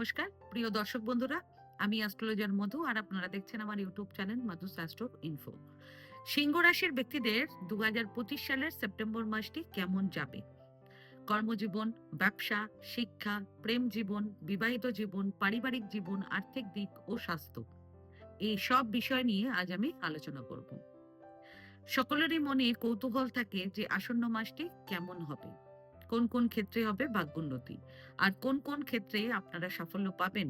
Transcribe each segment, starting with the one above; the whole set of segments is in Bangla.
নমস্কার। প্রিয় দর্শক বন্ধুরা, আমি অ্যাস্ট্রোলজার মধু আর আপনারা দেখছেন আমার ইউটিউব চ্যানেল মধু শাস্ত্র ইনফো সিংহ রাশির ব্যক্তিদের দুহাজার পঁচিশ সালের সেপ্টেম্বর মাসটি কেমন যাবে? কর্মজীবন, ব্যবসা, শিক্ষা, প্রেম জীবন, বিবাহিত জীবন, পারিবারিক জীবন, আর্থিক দিক ও স্বাস্থ্য। এই সব বিষয় নিয়ে আজ আমি আলোচনা করব। সকলেরই মনে কৌতূহল থাকে যে আসন্ন মাসটি কেমন হবে। কোন কোন ক্ষেত্রে হবে ভাগ্যোন্নতি? আর কোন কোন ক্ষেত্রে আপনারা সাফল্য পাবেন?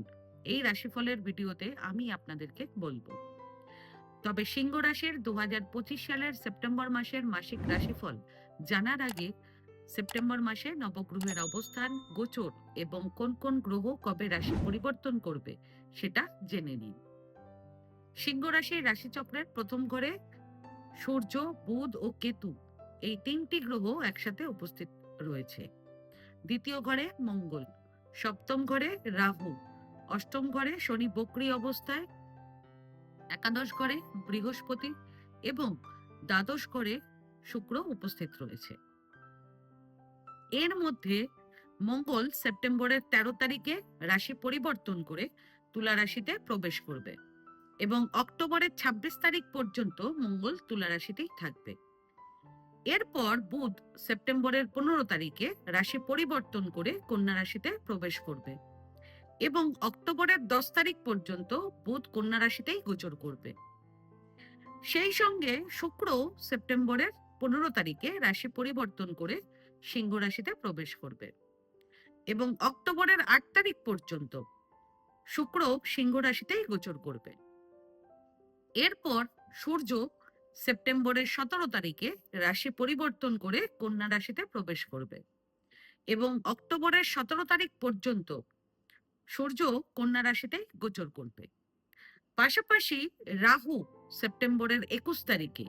এই রাশিফলের ভিডিওতে আমি আপনাদেরকে বলব। তবে সিংহ রাশির দু সালের সেপ্টেম্বর মাসের মাসিক রাশিফল জানার আগে সেপ্টেম্বর মাসে নবগ্রহের অবস্থান গোচর এবং কোন কোন গ্রহ কবে রাশি পরিবর্তন করবে সেটা জেনে নিন। সিংহ রাশির রাশিচক্রের প্রথম ঘরে সূর্য, বুধ ও কেতু এই তিনটি গ্রহ একসাথে উপস্থিত রয়েছে। দ্বিতীয় ঘরে মঙ্গল, সপ্তম ঘরে রাহু, অষ্টম ঘরে শনি বক্রি অবস্থায়, একাদশ ঘরে বৃহস্পতি এবং দ্বাদশ ঘরে শুক্র উপস্থিত রয়েছে। এর মধ্যে মঙ্গল সেপ্টেম্বরের তেরো তারিখে রাশি পরিবর্তন করে তুলা রাশিতে প্রবেশ করবে এবং অক্টোবরের ২৬ তারিখ পর্যন্ত মঙ্গল তুলা রাশিতেই থাকবে। এরপর বুধ সেপ্টেম্বরের পনেরো তারিখে রাশি পরিবর্তন করে কন্যা রাশিতে প্রবেশ করবে এবং অক্টোবরের দশ তারিখ পর্যন্ত বুধ কন্যা রাশিতেই গোচর করবে। সেই সঙ্গে শুক্র সেপ্টেম্বরের পনেরো তারিখে রাশি পরিবর্তন করে সিংহ রাশিতে প্রবেশ করবে এবং অক্টোবরের আট তারিখ পর্যন্ত শুক্র সিংহ রাশিতেই গোচর করবে। এরপর সূর্য সেপ্টেম্বরের সতেরো তারিখে রাশি পরিবর্তন করে কন্যা রাশিতে প্রবেশ করবে। এবং অক্টোবরের সতেরো তারিখ পর্যন্ত সূর্য কন্যা রাশিতে গোচর করবে। পাশাপাশি রাহু সেপ্টেম্বরের একুশ তারিখে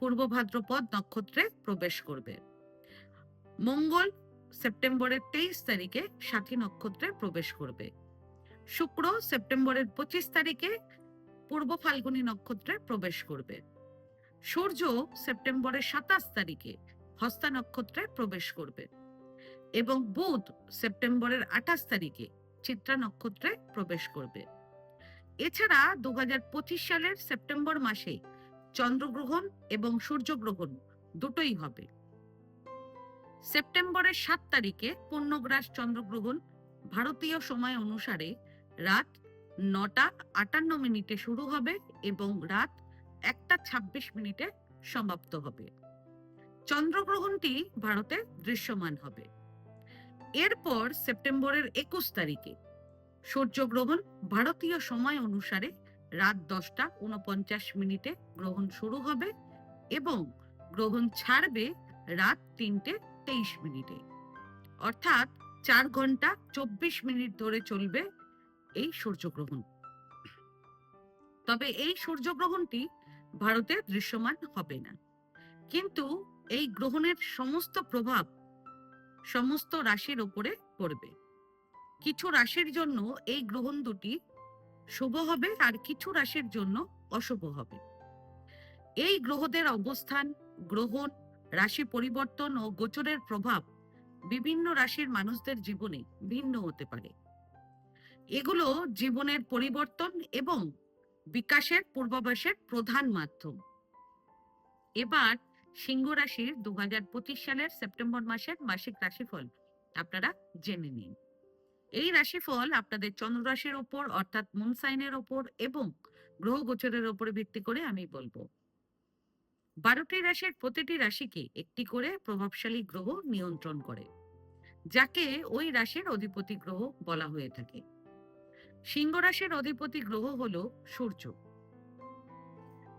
পূর্ব ভাদ্রপদ নক্ষত্রে প্রবেশ করবে। মঙ্গল সেপ্টেম্বরের তেইশ তারিখে সাথী নক্ষত্রে প্রবেশ করবে। শুক্র সেপ্টেম্বরের পঁচিশ তারিখে পূর্ব ফাল্গুনী নক্ষত্রে প্রবেশ করবে। সূর্য সেপ্টেম্বরের সাতাশ তারিখে হস্তা নক্ষত্রে প্রবেশ করবে এবং বুধ সেপ্টেম্বরের আঠাশ তারিখে চিত্রা নক্ষত্রে প্রবেশ করবে। এছাড়া দু সালের সেপ্টেম্বর মাসে চন্দ্রগ্রহণ এবং সূর্যগ্রহণ দুটোই হবে। সেপ্টেম্বরের সাত তারিখে পূর্ণগ্রাস চন্দ্রগ্রহণ ভারতীয় সময় অনুসারে রাত নটা আটান্ন মিনিটে শুরু হবে এবং রাত একটা ছাব্বিশ মিনিটে সমাপ্ত হবে। চন্দ্রগ্রহণটি ভারতে দৃশ্যমান হবে। এরপর সেপ্টেম্বরের একুশ তারিখে সূর্যগ্রহণ ভারতীয় সময় অনুসারে রাত দশটা উনপঞ্চাশ মিনিটে গ্রহণ শুরু হবে এবং গ্রহণ ছাড়বে রাত তিনটে তেইশ মিনিটে। অর্থাৎ চার ঘণ্টা চব্বিশ মিনিট ধরে চলবে এই সূর্যগ্রহণ। তবে এই সূর্যগ্রহণটি ভারতে দৃশ্যমান হবে না। কিন্তু এই গ্রহণের সমস্ত প্রভাব সমস্ত রাশির ওপরে পড়বে। কিছু রাশির জন্য এই গ্রহণ দুটি শুভ হবে আর কিছু রাশির জন্য অশুভ হবে। এই গ্রহদের অবস্থান, গ্রহণ, রাশি পরিবর্তন ও গোচরের প্রভাব বিভিন্ন রাশির মানুষদের জীবনে ভিন্ন হতে পারে। এগুলো জীবনের পরিবর্তন এবং বিকাশের পূর্বাভাসের প্রধান মাধ্যম। এবার সিংহ রাশির দু সালের সেপ্টেম্বর মাসের মাসিক রাশিফল আপনারা জেনে নিন। এই রাশিফল আপনাদের চন্দ্র রাশির ওপর অর্থাৎ মুন সাইনের ওপর এবং গ্রহ গোচরের ওপর ভিত্তি করে আমি বলব। বারোটি রাশির প্রতিটি রাশিকে একটি করে প্রভাবশালী গ্রহ নিয়ন্ত্রণ করে, যাকে ওই রাশির অধিপতি গ্রহ বলা হয়ে থাকে। সিংহ রাশির অধিপতি গ্রহ হল সূর্য।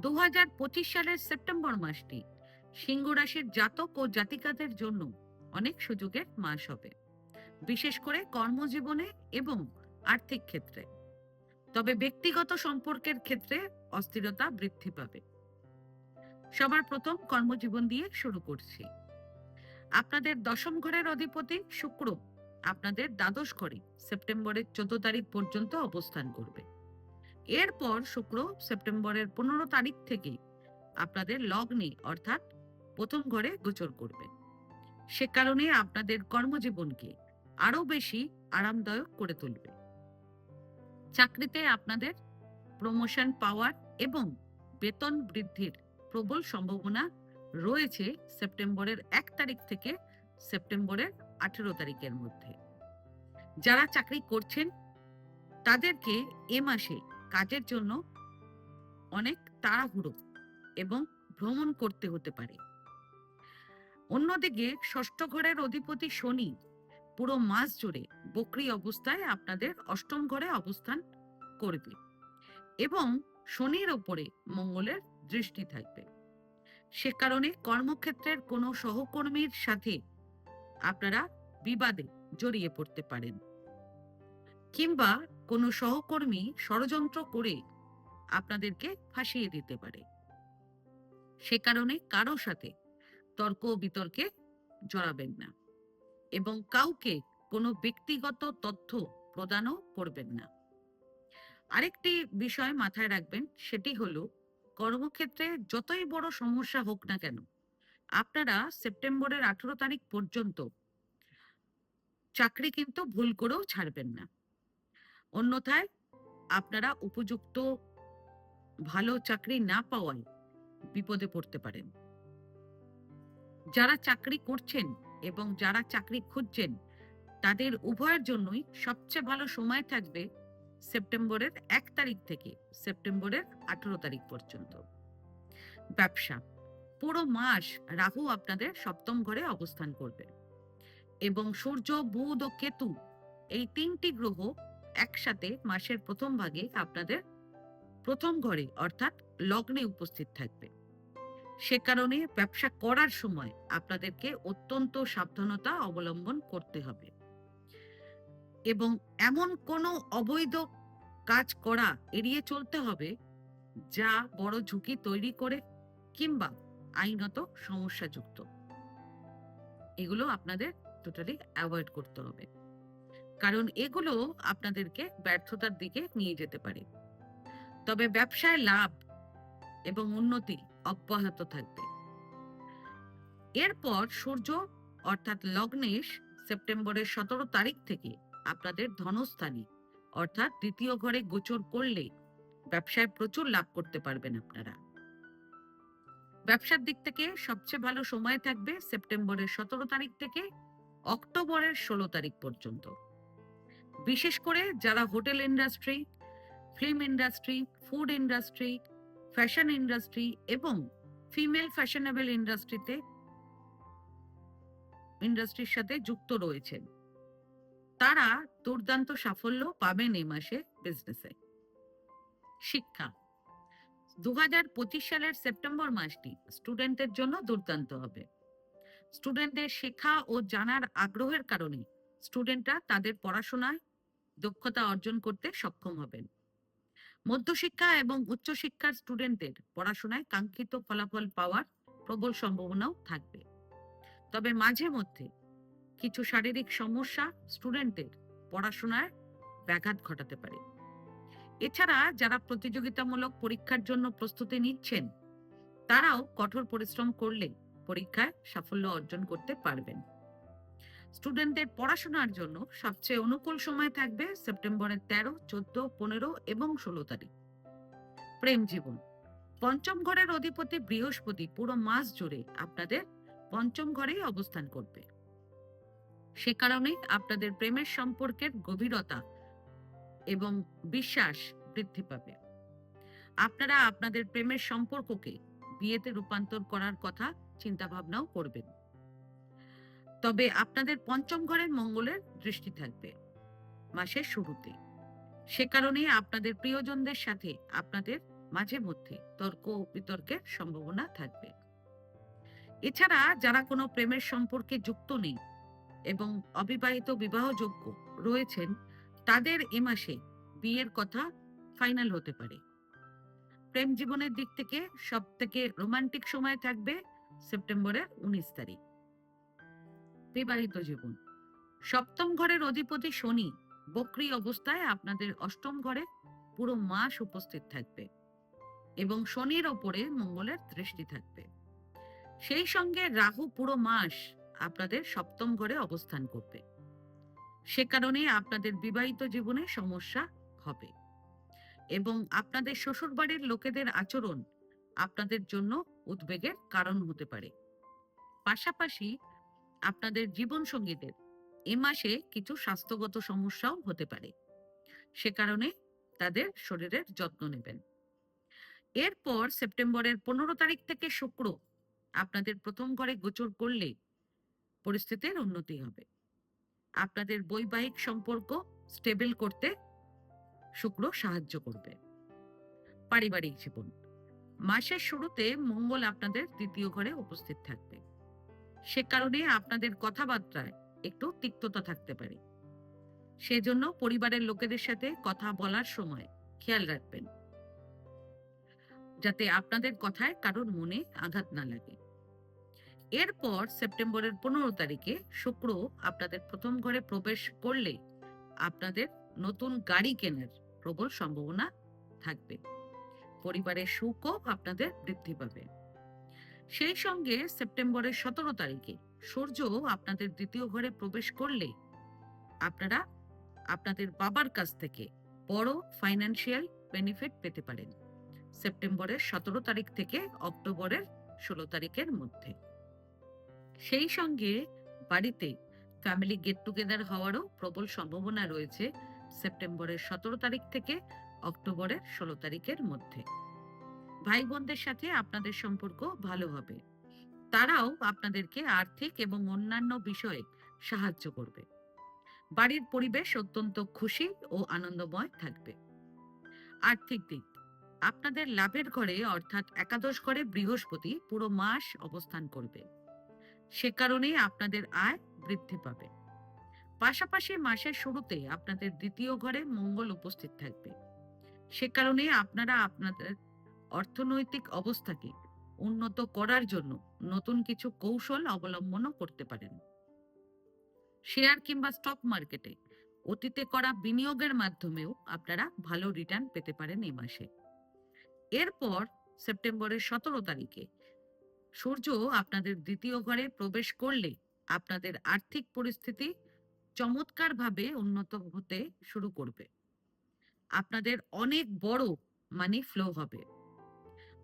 দু হাজার পঁচিশ সালের সেপ্টেম্বর মাসটি সিংহ রাশির জাতক ও জাতিকাদের জন্য অনেক সুযোগের মাস হবে, বিশেষ করে কর্মজীবনে এবং আর্থিক ক্ষেত্রে। তবে ব্যক্তিগত সম্পর্কের ক্ষেত্রে অস্থিরতা বৃদ্ধি পাবে। সবার প্রথম কর্মজীবন দিয়ে শুরু করছি। আপনাদের দশম ঘরের অধিপতি শুক্র আপনাদের দ্বাদশ ঘরে সেপ্টেম্বরের চোদ্দ তারিখ পর্যন্ত অবস্থান করবে। এরপর শুক্র সেপ্টেম্বরের পনেরো তারিখ থেকে আপনাদের লগ্নে অর্থাৎ প্রথম ঘরে গোচর করবে। সে কারণে আপনাদের কর্মজীবনকে আরও বেশি আরামদায়ক করে তুলবে। চাকরিতে আপনাদের প্রমোশন পাওয়ার এবং বেতন বৃদ্ধির প্রবল সম্ভাবনা রয়েছে সেপ্টেম্বরের এক তারিখ থেকে সেপ্টেম্বরের আঠেরো তারিখের মধ্যে। যারা চাকরি করছেন, তাদেরকে এ মাসে কাজের জন্য অনেক তাড়াহুড়ো এবং ভ্রমণ করতে হতে পারে। অন্যদিকে ষষ্ঠ ঘরের অধিপতি শনি পুরো মাস জুড়ে বকরি অবস্থায় আপনাদের অষ্টম ঘরে অবস্থান করবে এবং শনির ওপরে মঙ্গলের দৃষ্টি থাকবে। সে কারণে কর্মক্ষেত্রের কোনো সহকর্মীর সাথে আপনারা বিবাদে জড়িয়ে পড়তে পারেন। কিংবা কোনো সহকর্মী ষড়যন্ত্র করে আপনাদেরকে ফাঁসিয়ে দিতে পারে। সে কারণে কারও সাথে তর্ক বিতর্কে জড়াবেন না এবং কাউকে কোনো ব্যক্তিগত তথ্য প্রদানও করবেন না। আরেকটি বিষয় মাথায় রাখবেন, সেটি হলো কর্মক্ষেত্রে যতই বড় সমস্যা হোক না কেন আপনারা সেপ্টেম্বরের আঠেরো তারিখ পর্যন্ত চাকরি কিন্তু ভুল করেও ছাড়বেন না। অন্যথায় আপনারা উপযুক্ত ভালো চাকরি না পাওয়ায় বিপদে পড়তে পারেন। যারা চাকরি করছেন এবং যারা চাকরি খুঁজছেন, তাদের উভয়ের জন্যই সবচেয়ে ভালো সময় থাকবে সেপ্টেম্বরের এক তারিখ থেকে, সেপ্টেম্বরের আঠেরো তারিখ পর্যন্ত। ব্যবসা পুরো মাস রাহু আপনাদের সপ্তম ঘরে অবস্থান করবে। এবং সূর্য, বুধ ও কেতু এই তিনটি গ্রহ একসাথে মাসের প্রথম ভাগে আপনাদের প্রথম ঘরে অর্থাৎ লগ্নে উপস্থিত থাকবে। সে কারণে ব্যবসা করার সময় আপনাদেরকে অত্যন্ত সাবধানতা অবলম্বন করতে হবে। এবং এমন কোনো অবৈধ কাজ করা এড়িয়ে চলতে হবে যা বড় ঝুঁকি তৈরি করে কিংবা আইনত সমস্যাযুক্ত। এগুলো আপনাদের টোটালি অ্যাভয়েড করতে হবে। কারণ এগুলো আপনাদেরকে ব্যর্থতার দিকে নিয়ে যেতে পারে। তবে ব্যবসায় লাভ এবং উন্নতি অব্যাহত থাকবে। এরপর সূর্য অর্থাৎ লগ্নেশ সেপ্টেম্বরের সতেরো তারিখ থেকে আপনাদের ধনস্থানী অর্থাৎ দ্বিতীয় ঘরে গোচর করলে ব্যবসায় প্রচুর লাভ করতে পারবেন আপনারা। ব্যবসার দিক থেকে সবচেয়ে ভালো সময় থাকবে সেপ্টেম্বরের সতেরো তারিখ থেকে অক্টোবরের ষোলো তারিখ পর্যন্ত। বিশেষ করে যারা hotel industry, film industry, food industry, fashion industry এবং ফিমেল ফ্যাশনেবল ইন্ডাস্ট্রিতে ইন্ডাস্ট্রির সাথে যুক্ত রয়েছেন। তারা দুর্দান্ত সাফল্য পাবেন এই মাসে বিজনেসে শিক্ষা। দু সালের সেপ্টেম্বর মাসটি স্টুডেন্টের জন্য দুর্দান্ত হবে। স্টুডেন্টদের শেখা ও জানার আগ্রহের কারণে স্টুডেন্টরা তাদের পড়াশোনায় দক্ষতা অর্জন করতে সক্ষম হবেন। মধ্যশিক্ষা এবং উচ্চশিক্ষার স্টুডেন্টদের পড়াশোনায় কাঙ্ক্ষিত ফলাফল পাওয়ার প্রবল সম্ভাবনাও থাকবে। তবে মাঝে মধ্যে কিছু শারীরিক সমস্যা স্টুডেন্টদের পড়াশোনায় ব্যাঘাত ঘটাতে পারে। এছাড়া যারা প্রতিযোগিতামূলক পরীক্ষার জন্য প্রস্তুতি নিচ্ছেন, তারাও কঠোর পরিশ্রম করলে পরীক্ষায় সাফল্য অর্জন করতে পারবেন। স্টুডেন্টদের পড়াশোনার জন্য সবচেয়ে অনুকূল সময় থাকবে সেপ্টেম্বরের তেরো, চোদ্দ, পনেরো এবং ষোলো তারিখ। প্রেম জীবন। পঞ্চম ঘরের অধিপতি বৃহস্পতি পুরো মাস জুড়ে আপনাদের পঞ্চম ঘরেই অবস্থান করবে। সে কারণে আপনাদের প্রেমের সম্পর্কের গভীরতা এবং বিশ্বাস বৃদ্ধি পাবে। আপনারা আপনাদের প্রেমের সম্পর্ককে বিয়েতে রূপান্তর করার কথা চিন্তা ভাবনাও করবেন। তবে আপনাদের পঞ্চম ঘরের মঙ্গলের দৃষ্টি থাকবে মাসের শুরুতে। সে কারণে আপনাদের প্রিয়জনদের সাথে আপনাদের মাঝে মধ্যে তর্ক বিতর্কের সম্ভাবনা থাকবে। এছাড়া যারা কোনো প্রেমের সম্পর্কে যুক্ত নেই এবং অবিবাহিত বিবাহযোগ্য রয়েছেন তাদের এ মাসে বিয়ের কথা ফাইনাল হতে পারে। প্রেম জীবনের দিক থেকে সব থেকে রোমান্টিক সময় থাকবে সেপ্টেম্বরের উনিশ তারিখ। বিবাহিত জীবন। সপ্তম ঘরের অধিপতি শনি বক্রি অবস্থায় আপনাদের অষ্টম ঘরে পুরো মাস উপস্থিত থাকবে এবং শনির ওপরে মঙ্গলের দৃষ্টি থাকবে। সেই সঙ্গে রাহু পুরো মাস আপনাদের সপ্তম ঘরে অবস্থান করবে। সে কারণে আপনাদের বিবাহিত জীবনে সমস্যা হবে। এবং আপনাদের শ্বশুরবাড়ির লোকেদের আচরণ আপনাদের জন্য উদ্বেগের কারণ হতে পারে। পাশাপাশি আপনাদের জীবনসঙ্গীদের এ মাসে কিছু স্বাস্থ্যগত সমস্যাও হতে পারে। সে কারণে তাদের শরীরের যত্ন নেবেন। এরপর সেপ্টেম্বরের পনেরো তারিখ থেকে শুক্র আপনাদের প্রথম ঘরে গোচর করলে পরিস্থিতির উন্নতি হবে। আপনাদের বৈবাহিক সম্পর্ক স্টেবল করতে শুক্র সাহায্য করবে। পারিবারিক জীবন। মাসের শুরুতে মঙ্গল আপনাদের তৃতীয় ঘরে উপস্থিত থাকবে। সে কারণে আপনাদের কথাবার্তায় একটু তিক্ততা থাকতে পারে। সেজন্য পরিবারের লোকেদের সাথে কথা বলার সময় খেয়াল রাখবেন। যাতে আপনাদের কথায় কারোর মনে আঘাত না লাগে। এরপর সেপ্টেম্বরের পনেরো তারিখে শুক্র আপনাদের প্রথম ঘরে প্রবেশ করলে আপনাদের নতুন গাড়ি কেনার প্রবল সম্ভাবনা থাকবে। পরিবারের সুখও আপনাদের বৃদ্ধি পাবে। সেই সঙ্গে সেপ্টেম্বরের সতেরো তারিখে সূর্য আপনাদের দ্বিতীয় ঘরে প্রবেশ করলে আপনারা আপনাদের বাবার কাছ থেকে বড় ফাইন্যান্সিয়াল বেনিফিট পেতে পারেন। সেপ্টেম্বরের সতেরো তারিখ থেকে অক্টোবরের ষোলো তারিখের মধ্যে। সেই সঙ্গে বাড়িতে ফ্যামিলি গেট টুগেদার হওয়ারও প্রবল সম্ভাবনা রয়েছে সেপ্টেম্বরের সতেরো তারিখ থেকে অক্টোবরের ষোলো তারিখের মধ্যে। ভাই বোনদের সাথে আপনাদের সম্পর্ক ভালো হবে। তারাও আপনাদেরকে আর্থিক এবং অন্যান্য বিষয়ে সাহায্য করবে। বাড়ির পরিবেশ অত্যন্ত খুশি ও আনন্দময় থাকবে। আর্থিক দিক, আপনাদের লাভের ঘরে অর্থাৎ একাদশ ঘরে বৃহস্পতি পুরো মাস অবস্থান করবে। সে কারণে আপনাদের আয় বৃদ্ধি পাবে। পাশাপাশি মাসের শুরুতে আপনাদের দ্বিতীয় ঘরে মঙ্গল উপস্থিত থাকবে। সে কারণে আপনারা আপনাদের অর্থনৈতিক অবস্থাকে উন্নত করার জন্য নতুন কিছু কৌশল অবলম্বনও করতে পারেন। শেয়ার কিংবা স্টক মার্কেটে অতীতে করা বিনিয়োগের মাধ্যমেও আপনারা ভালো রিটার্ন পেতে পারেন এই মাসে। এরপর সেপ্টেম্বরের সতেরো তারিখে সূর্য আপনাদের দ্বিতীয় ঘরে প্রবেশ করলে আপনাদের আর্থিক পরিস্থিতি চমৎকারভাবে উন্নত হতে শুরু করবে। আপনাদের অনেক বড় মানি ফ্লো হবে।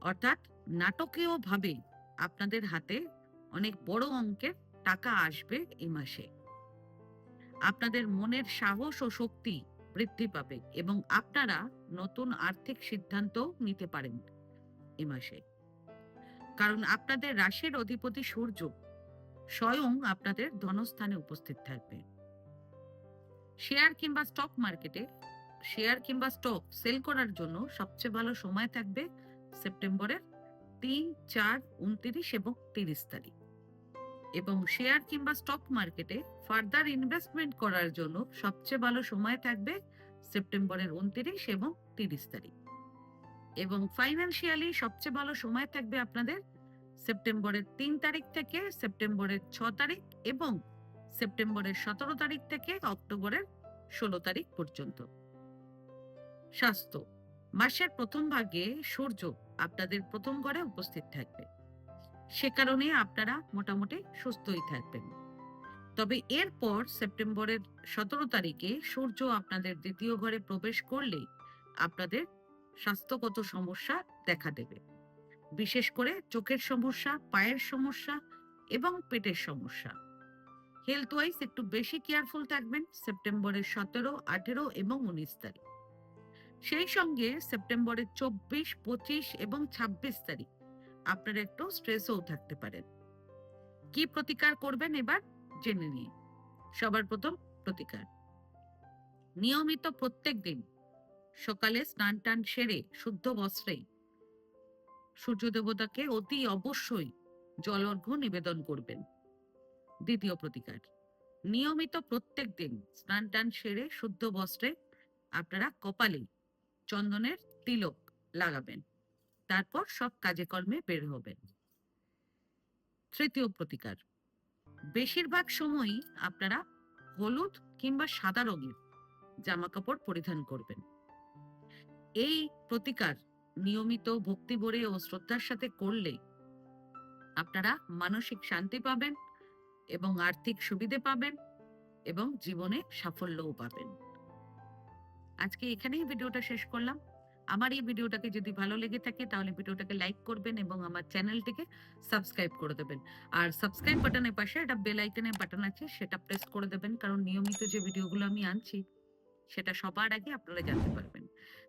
অর্থাৎ নাটকীয় ভাবে আপনাদের হাতে অনেক বড় অঙ্কের টাকা আসবে এই মাসে। আপনাদের মনের সাহস ও শক্তি বৃদ্ধি পাবে এবং আপনারা নতুন আর্থিক সিদ্ধান্ত নিতে পারেন এ মাসে। কারণ আপনাদের রাশির অধিপতি সূর্য স্বয়ং আপনাদের ধনস্থানে উপস্থিত থাকবে। শেয়ার কিংবা স্টক মার্কেটে শেয়ার কিংবা স্টক সেল করার জন্য সবচেয়ে ভালো সময় থাকবে সেপ্টেম্বরের তিন, চার, উনত্রিশ এবং তিরিশ তারিখ। এবং শেয়ার কিংবা স্টক মার্কেটে ফার্দার ইনভেস্টমেন্ট করার জন্য সবচেয়ে ভালো সময় থাকবে সেপ্টেম্বরের উনত্রিশ এবং তিরিশ তারিখ। এবং ফাইন্যান্সিয়ালি সবচেয়ে ভালো সময় থাকবে আপনাদের সেপ্টেম্বরের তিন তারিখ থেকে সেপ্টেম্বরের ছ তারিখ এবং সেপ্টেম্বরের সতেরো তারিখ থেকে অক্টোবরের ষোলো তারিখ পর্যন্ত। স্বাস্থ্য, মাসের প্রথম ভাগে সূর্য আপনাদের প্রথম ঘরে উপস্থিত থাকবে। সে কারণে আপনারা মোটামুটি সুস্থই থাকবেন। তবে এরপর সেপ্টেম্বরের সতেরো তারিখে সূর্য আপনাদের দ্বিতীয় ঘরে প্রবেশ করলে আপনাদের স্বাস্থ্যগত সমস্যা দেখা দেবে। বিশেষ করে চোখের সমস্যা, পায়ের সমস্যা এবং পেটের সমস্যা। হেলথ ওয়াইজ একটু বেশি কেয়ারফুল থাকবেন সেপ্টেম্বরের সতেরো, আঠেরো এবং উনিশ তারিখ। সেই সঙ্গে সেপ্টেম্বরের চব্বিশ, পঁচিশ এবং ছাব্বিশ তারিখ আপনারা একটু স্ট্রেসও থাকতে পারেন কি প্রতিকার করবেন এবার জেনে নিয়ে সবার প্রথম প্রতিকার। নিয়মিত প্রত্যেক দিন সকালে স্নান টান সেরে শুদ্ধ বস্ত্রে। সূর্য দেবতাকে অতি অবশ্যই জল অর্ঘ্য নিবেদন করবেন। দ্বিতীয় প্রতিকার, নিয়মিত প্রত্যেক দিন স্নান টান সেরে শুদ্ধ বস্ত্রে আপনারা কপালে চন্দনের তিলক লাগাবেন। তারপর সব কাজে কর্মে বের হবেন। তৃতীয় প্রতিকার, বেশিরভাগ সময়ই আপনারা হলুদ কিংবা সাদা রঙের জামা কাপড় পরিধান করবেন। এই প্রতিকার নিয়মিত ভক্তি ভরে ও শ্রদ্ধার সাথে করলে আপনারা মানসিক শান্তি পাবেন এবং আর্থিক সুবিধে পাবেন এবং জীবনে সাফল্যও পাবেন। আজকে এখানেই ভিডিওটা শেষ করলাম। আমার এই ভিডিওটাকে যদি ভালো লেগে থাকে তাহলে ভিডিওটাকে লাইক করবেন এবং আমার চ্যানেলটিকে সাবস্ক্রাইব করে দেবেন। আর সাবস্ক্রাইব বাটনের পাশে একটা বেল আইকনের বাটন আছে, সেটা প্রেস করে দেবেন, কারণ নিয়মিত যে ভিডিওগুলো আমি আনছি, সেটা সবার আগে আপনারা জানতে পারবেন।